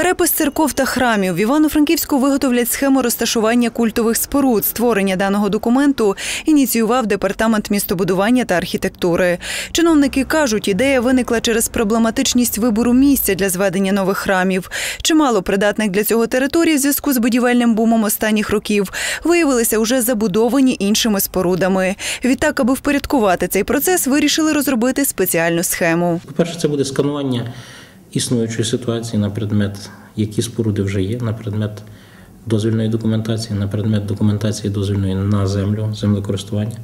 Перепис церков та храмів в Івано-Франківську виготовлять схему розташування культових споруд. Створення даного документу ініціював департамент містобудування та архітектури. Чиновники кажуть, ідея виникла через проблематичність вибору місця для зведення нових храмів. Чимало придатних для цього територій в зв'язку з будівельним бумом останніх років виявилися уже забудовані іншими спорудами. Відтак, аби впорядкувати цей процес, вирішили розробити спеціальну схему. По-перше, це буде сканування існуючої ситуації на предмет, які споруди вже є, на предмет дозвільної документації, на предмет документації дозвільної на землю, землекористування.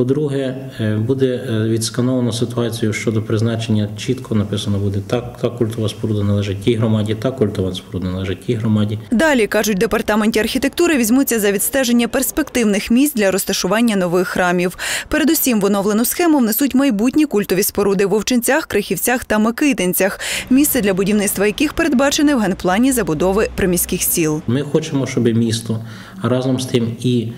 По-друге, е, буде е, відскановано ситуацію щодо призначення, чітко написано буде так, та культова споруда належить тій громаді, та культова споруда належить тій громаді. Далі кажуть, в департаменті архітектури візьмуться за відстеження перспективних місць для розташування нових храмів. Передусім в оновлену схему внесуть майбутні культові споруди в Вовчинцях, Крихівцях та Микитинцях, місце для будівництва яких передбачене в генплані забудови приміських сіл. Ми хочемо, щоб місто, разом з тим і,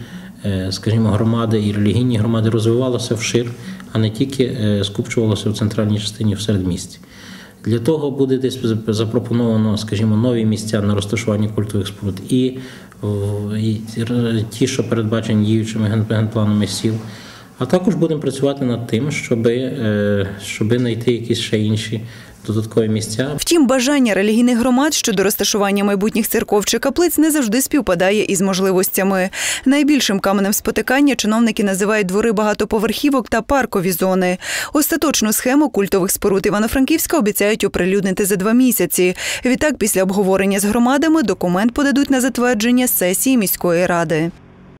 скажімо, громади, і релігійні громади розвивалося вшир, а не тільки е, скупчувалося в центральній частині в середмісті. Для того буде десь запропоновано, скажімо, нові місця на розташування культових споруд і, і ті, що передбачені діючими генпланами сіл. А також будемо працювати над тим, щоб, щоб знайти якісь ще інші додаткові місця, Втім, бажання релігійних громад щодо розташування майбутніх церков чи каплиць не завжди співпадає із можливостями. Найбільшим каменем спотикання чиновники називають двори багатоповерхівок та паркові зони. Остаточну схему культових споруд Івано-Франківська обіцяють оприлюднити за два місяці. Відтак, після обговорення з громадами, документ подадуть на затвердження сесії міської ради.